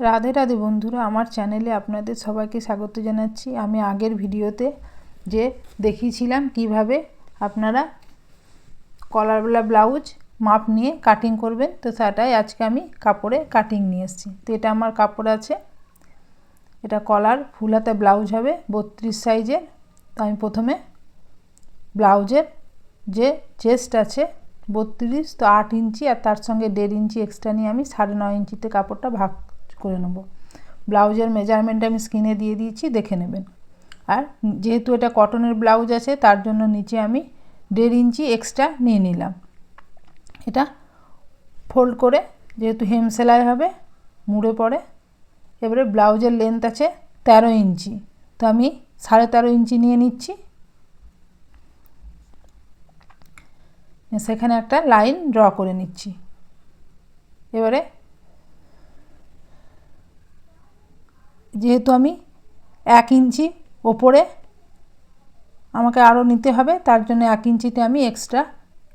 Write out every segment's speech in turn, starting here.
রাধে রাধে বন্ধুরা, আমার চ্যানেলে আপনাদের সবাইকে স্বাগত জানাচ্ছি। আমি আগের ভিডিওতে যে দেখিয়েছিলাম কীভাবে আপনারা কলারওয়ালা ব্লাউজ মাপ নিয়ে কাটিং করবেন, তো সেটাই আজকে আমি কাপড়ে কাটিং নিয়ে এসেছি। তো এটা আমার কাপড় আছে, এটা কলার ফুল হাতে ব্লাউজ হবে, বত্রিশ সাইজের। তো আমি প্রথমে ব্লাউজের যে চেস্ট আছে, বত্রিশ, তো আট ইঞ্চি আর তার সঙ্গে দেড় ইঞ্চি এক্সট্রা নিয়ে আমি সাড়ে নয় ইঞ্চিতে কাপড়টা ভাগ করে নেব। ব্লাউজের মেজারমেন্ট আমি স্ক্রিনে দিয়ে দিয়েছি, দেখে নেবেন। আর যেহেতু এটা কটনের ব্লাউজ আছে, তার জন্য নিচে আমি দেড় ইঞ্চি এক্সট্রা নিয়ে নিলাম। এটা ফোল্ড করে, যেহেতু হেম সেলাই হবে, মুড়ে পড়ে, এবারে ব্লাউজের লেন্থ আছে তেরো ইঞ্চি। তো আমি সাড়ে তেরো ইঞ্চি নিয়ে নিচ্ছি। সেখানে একটা লাইন ড্র করে নিচ্ছি। এবারে যেহেতু আমি এক ইঞ্চি ওপরে আমাকে আরও নিতে হবে, তার জন্য এক ইঞ্চিতে আমি এক্সট্রা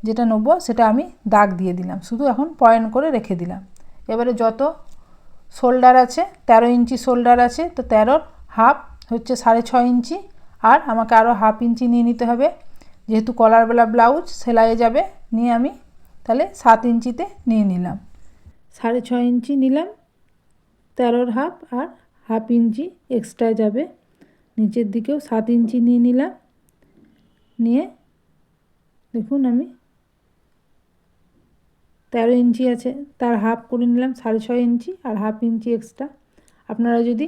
যেটা নেব সেটা আমি দাগ দিয়ে দিলাম। শুধু এখন পয়েন্ট করে রেখে দিলাম। এবারে যত শোল্ডার আছে, তেরো ইঞ্চি শোল্ডার আছে, তো তেরোর হাফ হচ্ছে সাড়ে ছয় ইঞ্চি, আর আমাকে আরও হাফ ইঞ্চি নিয়ে নিতে হবে। যেহেতু কলারবেলা ব্লাউজ সেলাইয়ে যাবে, নিয়ে আমি তাহলে সাত ইঞ্চিতে নিয়ে নিলাম। সাড়ে ছয় ইঞ্চি নিলাম, তেরোর হাফ আর হাফ ইঞ্চি এক্সট্রা যাবে। নিচের দিকেও সাত ইঞ্চি নিয়ে নিলাম। নিয়ে দেখুন আমি তেরো ইঞ্চি আছে, তার হাফ করে নিলাম সাড়ে ছয় ইঞ্চি আর হাফ ইঞ্চি এক্সট্রা আপনারা যদি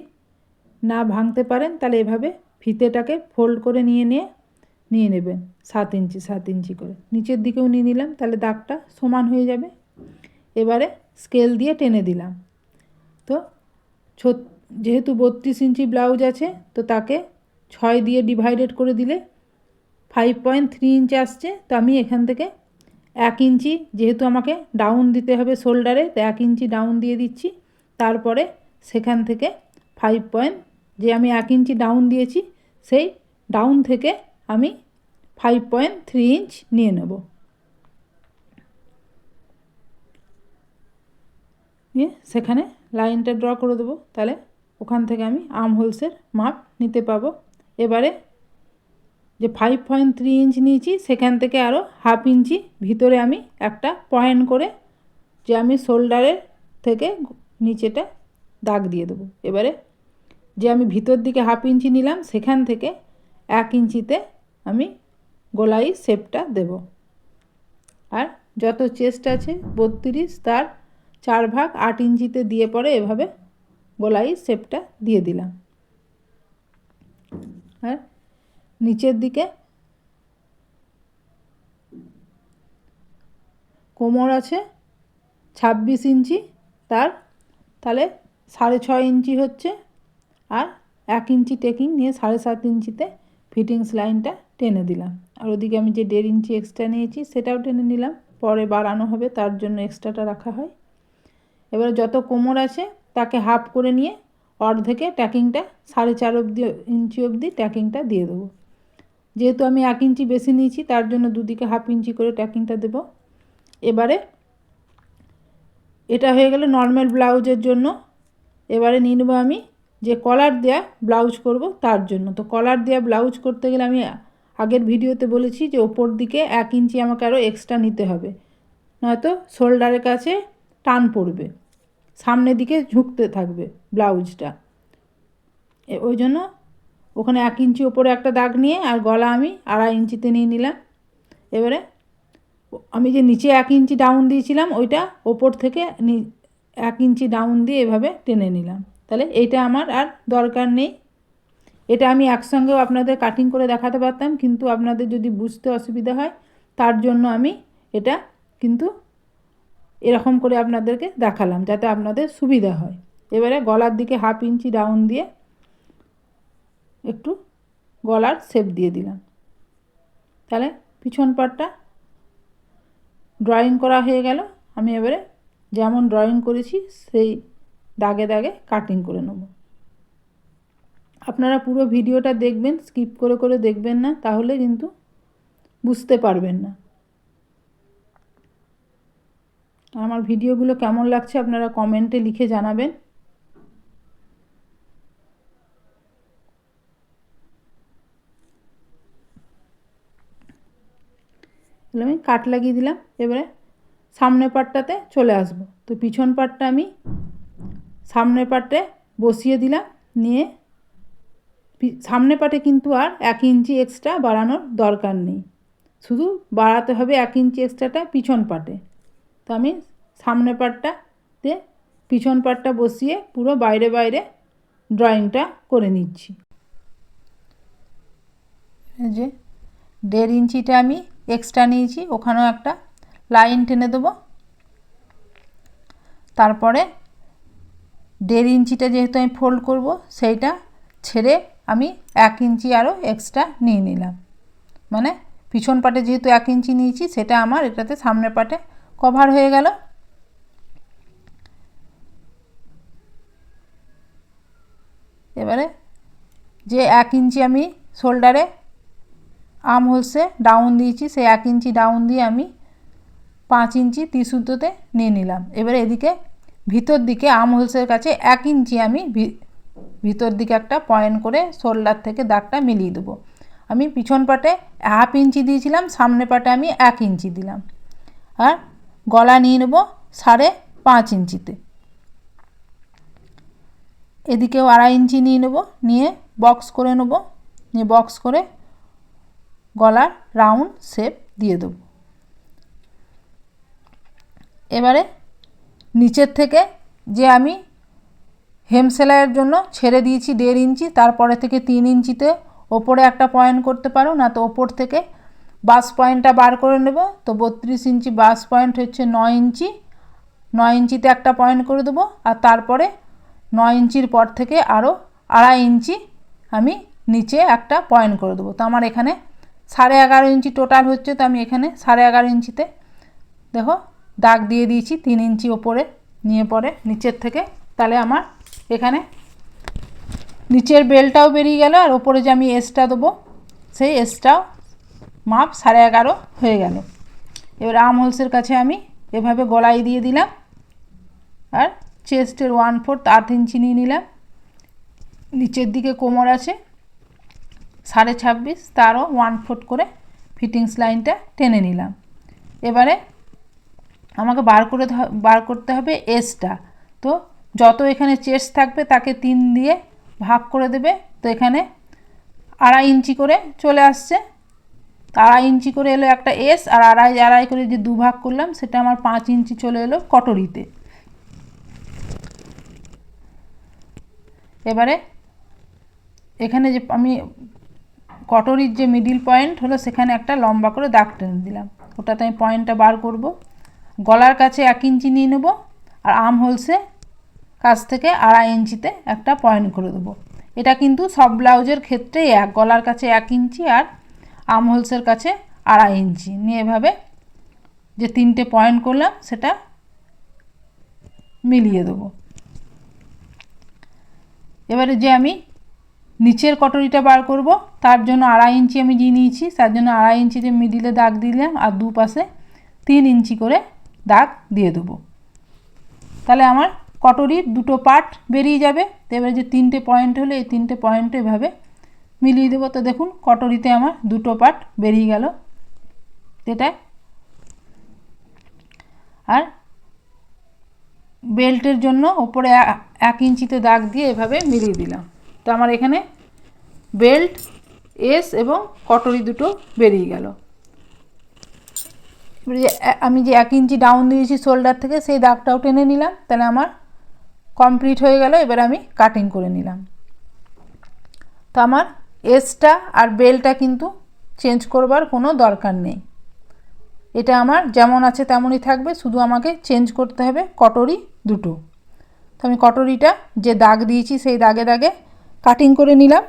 না ভাঙতে পারেন, তাহলে এভাবে ফিতেটাকে ফোল্ড করে নিয়ে নিয়ে নিয়ে নেবেন সাত ইঞ্চি সাত ইঞ্চি করে। নিচের দিকেও নিয়ে নিলাম, তাহলে দাগটা সমান হয়ে যাবে। এবারে স্কেল দিয়ে টেনে দিলাম। তো যেহেতু বত্রিশ ইঞ্চি ব্লাউজ আছে, তো তাকে ছয় দিয়ে ডিভাইডেড করে দিলে ফাইভ পয়েন্ট থ্রি ইঞ্চ আসছে। তো আমি এখান থেকে এক ইঞ্চি, যেহেতু আমাকে ডাউন দিতে হবে শোল্ডারে তো এক ইঞ্চি ডাউন দিয়ে দিচ্ছি। তারপরে সেখান থেকে ফাইভ পয়েন্ট যে আমি এক ইঞ্চি ডাউন দিয়েছি, সেই ডাউন থেকে আমি ফাইভ পয়েন্ট থ্রি ইঞ্চ নিয়ে নেব। নিয়ে সেখানে লাইনটা ড্র করে দেবো। তাহলে ওখান থেকে আমি আর্ম হোলসের মাপ নিতে পাবো। এবারে যে ফাইভ পয়েন্ট থ্রি ইঞ্চ নিয়েছি, সেখান থেকে আরও হাফ ইঞ্চি ভিতরে আমি একটা পয়েন্ট করে যে আমি শোল্ডারের থেকে নিচেটা দাগ দিয়ে দেবো। এবারে যে আমি ভিতর দিকে হাফ ইঞ্চি নিলাম, সেখান থেকে এক ইঞ্চিতে আমি গোলাই শেপটা দেব। আর যত চেস্ট আছে, বত্রিশ, তার চার ভাগ আট ইঞ্চিতে দিয়ে পরে এভাবে গোলাই শেপটা দিয়ে দিলাম। আর নিচের দিকে কোমর আছে ছাব্বিশ ইঞ্চি, তার তাহলে সাড়ে ছয় ইঞ্চি হচ্ছে। আর এক ইঞ্চি টেকিং নিয়ে সাড়ে সাত ইঞ্চিতে ফিটিংস লাইনটা টেনে দিলাম। আর ওদিকে আমি যে দেড় ইঞ্চি এক্সট্রা নিয়েছি, সেটাও টেনে নিলাম। পরে বাড়ানো হবে, তার জন্য এক্সট্রাটা রাখা হয়। এবারে যত কোমর আছে তাকে হাফ করে নিয়ে অর্ধেকে ট্যাকিংটা সাড়ে চার অবধি, ইঞ্চি অবধি ট্যাকিংটা দিয়ে দেবো। যেহেতু আমি এক ইঞ্চি বেশি নিয়েছি, তার জন্য দুদিকে হাফ ইঞ্চি করে ট্যাকিংটা দেব। এবারে এটা হয়ে গেলে নর্মাল ব্লাউজের জন্য এবারে নিয়ে নেব আমি যে কলার দেয়া ব্লাউজ করব তার জন্য। তো কলার দেয়া ব্লাউজ করতে গেলে আমি আগের ভিডিওতে বলেছি যে ওপর দিকে এক ইঞ্চি আমাকে আরও এক্সট্রা নিতে হবে। নয়তো শোল্ডারের কাছে টান পড়বে। সামনের দিকে ঝুঁকতে থাকবে ব্লাউজটা। ওই জন্য ওখানে এক ইঞ্চি ওপরে একটা দাগ নিয়ে আর গলা আমি আড়াই ইঞ্চিতে নিয়ে নিলাম। এবারে আমি যে নিচে এক ইঞ্চি ডাউন দিয়েছিলাম, ওইটা ওপর থেকে এক ইঞ্চি ডাউন দিয়ে এভাবে টেনে নিলাম। তাহলে এইটা আমার আর দরকার নেই। এটা আমি একসঙ্গেও আপনাদের কাটিং করে দেখাতে পারতাম, কিন্তু আপনাদের যদি বুঝতে অসুবিধা হয়, তার জন্য আমি এটা কিন্তু এরকম করে আপনাদেরকে দেখালাম যাতে আপনাদের সুবিধা হয়। এবারে গলার দিকে হাফ ইঞ্চি ডাউন দিয়ে একটু গলার শেপ দিয়ে দিলাম। তাহলে পিছন পাটটা ড্রয়িং করা হয়ে গেল। আমি এবারে যেমন ড্রয়িং করেছি, সেই দাগে দাগে কাটিং করে নেব। আপনারা পুরো ভিডিওটা দেখবেন স্কিপ করে করে দেখবেন না, তাহলে কিন্তু বুঝতে পারবেন না। আমার ভিডিওগুলো কেমন লাগছে আপনারা কমেন্টে লিখে জানাবেন। আমি কাট লাগিয়ে দিলাম, এবারে সামনের পাটটাতে চলে আসব। তো পিছন পাটটা আমি সামনের পাটে বসিয়ে দিলাম, নিয়ে সামনে পাটে কিন্তু আর এক ইঞ্চি এক্সট্রা বাড়ানোর দরকার নেই। শুধু বাড়াতে হবে এক ইঞ্চি এক্সট্রাটা পিছন পাটে। তো আমি সামনে পাটটাতে পিছন পাটটা বসিয়ে পুরো বাইরে বাইরে ড্রয়িংটা করে নিচ্ছি। যে দেড় ইঞ্চিটা আমি এক্সট্রা নিয়েছি, ওখানেও একটা লাইন টেনে দেবো। তারপরে দেড় ইঞ্চিটা যেহেতু আমি ফোল্ড করব, সেইটা ছেড়ে আমি এক ইঞ্চি আরও এক্সট্রা নিয়ে নিলাম। মানে পিছন পাটে যেহেতু এক ইঞ্চি নিয়েছি, সেটা আমার, এটাতে সামনের পাটে কভার হয়ে গেল। এবারে যে এক ইঞ্চি আমি শোল্ডারে আম হোলসে ডাউন দিয়েছি, সেই এক ইঞ্চি ডাউন দিয়ে আমি পাঁচ ইঞ্চি তিসুতোতে নিয়ে নিলাম। এবারে এদিকে ভিতর দিকে আম হোলসের কাছে এক ইঞ্চি আমি ভিতর দিকে একটা পয়েন্ট করে শোল্ডার থেকে দাগটা মিলিয়ে দেবো। আমি পিছন পাটে হাফ ইঞ্চি দিয়েছিলাম, সামনে পাটে আমি এক ইঞ্চি দিলাম। আর গলা নিয়ে নেব সাড়ে পাঁচ ইঞ্চিতে। এদিকেও আড়াই ইঞ্চি নিয়ে নেব, নিয়ে বক্স করে নেব, নিয়ে বক্স করে গলার রাউন্ড শেপ দিয়ে দেবো। এবারে নিচের থেকে যে আমি হেম সেলাইয়ের জন্য ছেড়ে দিয়েছি দেড় ইঞ্চি, তারপরে থেকে তিন ইঞ্চিতে ওপরে একটা পয়েন্ট করতে পারো, না তো ওপর থেকে বাস পয়েন্টটা বার করে নেব। তো বত্রিশ ইঞ্চি বাস পয়েন্ট হচ্ছে নয় ইঞ্চি। নয় ইঞ্চিতে একটা পয়েন্ট করে দেবো আর তারপরে নয় ইঞ্চির পর থেকে আরও আড়াই ইঞ্চি আমি নিচে একটা পয়েন্ট করে দেবো। তো আমার এখানে সাড়ে এগারো ইঞ্চি টোটাল হচ্ছে, তো আমি এখানে সাড়ে এগারো ইঞ্চিতে দেখো দাগ দিয়ে দিয়েছি, তিন ইঞ্চি ওপরে নিয়ে পরে নিচের থেকে। তাহলে আমার এখানে নিচের বেলটাও বেরিয়ে গেল আর ওপরে যে আমি এসটা দেবো, সেই এসটাও মাপ সাড়ে এগারো হয়ে গেল। এবার আম হোলসের কাছে আমি এভাবে গলায় দিয়ে দিলাম। আর চেস্টের ওয়ান ফোর্থ আট ইঞ্চি নিয়ে নিলাম। নিচের দিকে কোমর আছে, সাড়ে ছাব্বিশ, তারও ওয়ান ফুট করে ফিটিংস লাইনটা টেনে নিলাম। এবারে আমাকে বার করে বার করতে হবে এসটা। তো যত এখানে চেস্ট থাকবে তাকে তিন দিয়ে ভাগ করে দেবে। তো এখানে আড়াই ইঞ্চি করে চলে আসছে। আড়াই ইঞ্চি করে এলো একটা এস আর আড়াই আড়াই করে যে দু ভাগ করলাম, সেটা আমার পাঁচ ইঞ্চি চলে এলো কটরিতে। এবারে এখানে যে আমি কটরির যে মিডিল পয়েন্ট হলো, সেখানে একটা লম্বা করে দাগ টেনে দিলাম। ওটাতে আমি পয়েন্টটা বার করব। গলার কাছে এক ইঞ্চি নিয়ে নেব আর আম হোলসে কাছ থেকে আড়াই ইঞ্চিতে একটা পয়েন্ট করে দেবো। এটা কিন্তু সব ব্লাউজের ক্ষেত্রেই এক, গলার কাছে এক ইঞ্চি আর আম হোলসের কাছে আড়াই ইঞ্চি। নিয়ে এভাবে যে তিনটে পয়েন্ট করলাম, সেটা মিলিয়ে দেবো। এবারে যে আমি নিচের কটরিটা বার করব, তার জন্য আড়াই ইঞ্চি আমি দিয়ে নিয়েছি, তার জন্য আড়াই ইঞ্চিতে মিডিলে দাগ দিলাম আর দুপাশে তিন ইঞ্চি করে দাগ দিয়ে দেবো। তাহলে আমার কটরির দুটো পার্ট বেরিয়ে যাবে। এবারে যে তিনটে পয়েন্ট হলে, এই তিনটে পয়েন্ট এভাবে মিলিয়ে দেবো। তো দেখুন, কটরিতে আমার দুটো পার্ট বেরিয়ে গেল। এটা আর বেল্টের জন্য ওপরে এক ইঞ্চিতে দাগ দিয়ে এভাবে মিলিয়ে দিলাম। তো আমার এখানে বেল্ট, এস এবং কটরি দুটো বেরিয়ে গেল। আমি যে এক ইঞ্চি ডাউন দিয়েছি শোল্ডার থেকে, সেই দাগটাও টেনে নিলাম। তাহলে আমার কমপ্লিট হয়ে গেল। এবার আমি কাটিং করে নিলাম। তো আমার এসটা আর বেলটা কিন্তু চেঞ্জ করবার কোনো দরকার নেই। এটা আমার যেমন আছে তেমনই থাকবে, শুধু আমাকে চেঞ্জ করতে হবে কটরি দুটো। তো আমি কটরিটা যে দাগ দিয়েছি সেই দাগে দাগে কাটিং করে নিলাম।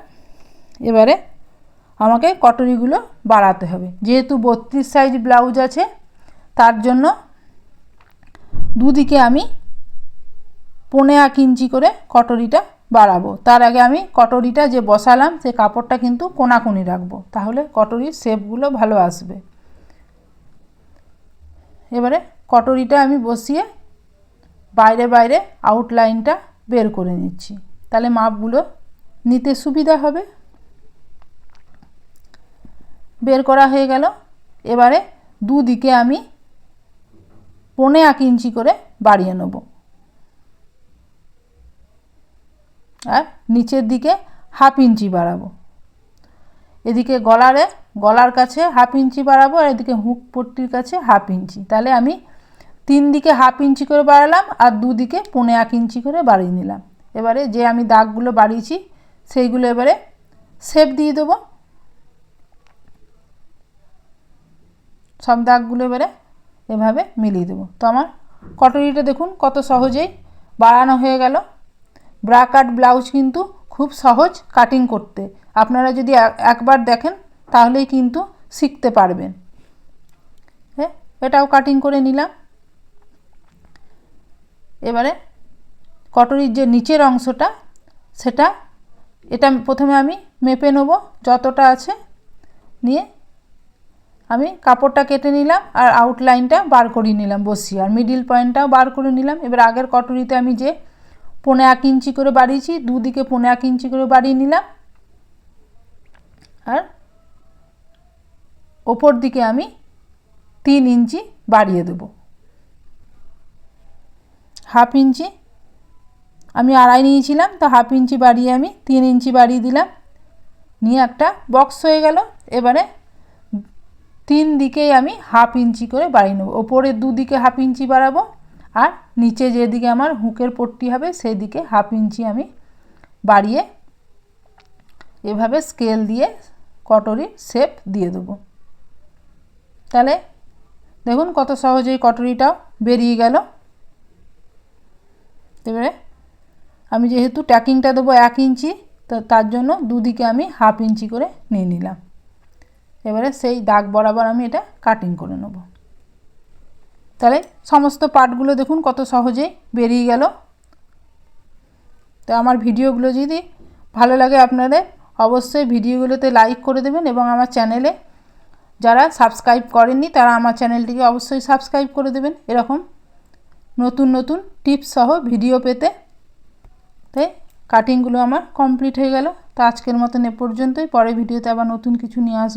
এবারে আমাকে কটরিগুলো বাড়াতে হবে। যেহেতু বত্রিশ সাইজ ব্লাউজ আছে, তার জন্য দুদিকে আমি পনে এক ইঞ্চি করে কটরিটা বাড়াবো। তার আগে আমি কটরিটা যে বসালাম, সে কাপড়টা কিন্তু কোনাকুনি রাখব। তাহলে কটরির শেপগুলো ভালো আসবে। এবারে কটরিটা আমি বসিয়ে বাইরে বাইরে আউটলাইনটা বের করে নিচ্ছি। তাহলে মাপগুলো নিতে সুবিধা হবে। বের করা হয়ে গেল। এবারে দুদিকে আমি পৌনে এক ইঞ্চি করে বাড়িয়ে নেব। আর নিচের দিকে হাফ ইঞ্চি বাড়াবো। এদিকে গলারে, গলার কাছে হাফ ইঞ্চি বাড়াবো আর এদিকে হুক পট্টির কাছে হাফ ইঞ্চি তাহলে আমি তিন দিকে হাফ ইঞ্চি করে বাড়ালাম আর দুদিকে পৌনে এক ইঞ্চি করে বাড়িয়ে নিলাম। এবারে যে আমি দাগগুলো বাড়িয়েছি, সেইগুলো এবারে শেপ দিয়ে দেবো। সব দাগগুলো এবারে এভাবে মিলিয়ে দেবো। তো আমার কটরিটা দেখুন কত সহজেই বাড়ানো হয়ে গেল। ব্রা কাট ব্লাউজ কিন্তু খুব সহজ কাটিং করতে। আপনারা যদি একবার দেখেন, তাহলেই কিন্তু শিখতে পারবেন। হ্যাঁ এটাও কাটিং করে নিলাম। এবারে কটরির যে নিচের অংশটা, সেটা এটা প্রথমে আমি মেপে নেব যতটা আছে। নিয়ে আমি কাপড়টা কেটে নিলাম আর আউটলাইনটা বার করিয়ে নিলাম বসিয়ে, আর মিডিল পয়েন্টটাও বার করে নিলাম। এবার আগের কটরিতে আমি যে পনে এক ইঞ্চি করে বাড়িয়েছি, দুদিকে পনে এক ইঞ্চি করে বাড়িয়ে নিলাম। আর ওপর দিকে আমি তিন ইঞ্চি বাড়িয়ে দেব। হাফ ইঞ্চি আমি আড়াই নিয়েছিলাম, তো হাফ ইঞ্চি বাড়িয়ে আমি তিন ইঞ্চি বাড়িয়ে দিলাম। নিয়ে একটা বক্স হয়ে গেল। এবারে তিন দিকেই আমি হাফ ইঞ্চি করে বাড়িয়ে নেব। ওপরের দুদিকে হাফ ইঞ্চি বাড়াবো আর নিচে যেদিকে আমার হুকের পট্টি হবে, সেদিকে হাফ ইঞ্চি আমি বাড়িয়ে এভাবে স্কেল দিয়ে কটরির শেপ দিয়ে দেবো। তাহলে দেখুন কত সহজেই কটরিটাও বেরিয়ে গেল। এবারে আমি যেহেতু ট্যাকিংটা দেবো এক ইঞ্চি, তো তার জন্য দুদিকে আমি হাফ ইঞ্চি করে নিয়ে নিলাম। এবারে সেই দাগ বরাবর আমি এটা কাটিং করে নেব। তাহলে সমস্ত পার্টগুলো দেখুন কত সহজেই বেরিয়ে গেল। তো আমার ভিডিওগুলো যদি ভালো লাগে আপনাদের, অবশ্যই ভিডিওগুলোতে লাইক করে দেবেন এবং আমার চ্যানেলে যারা সাবস্ক্রাইব করেননি, তারা আমার চ্যানেলটিকে অবশ্যই সাবস্ক্রাইব করে দেবেন। এরকম নতুন নতুন টিপস সহ ভিডিও পেতে। তাই কাটিংগুলো আমার কমপ্লিট হয়ে গেল। তো আজকের মতন এ পর্যন্তই। পরে ভিডিওতে আবার নতুন কিছু নিয়ে আসব।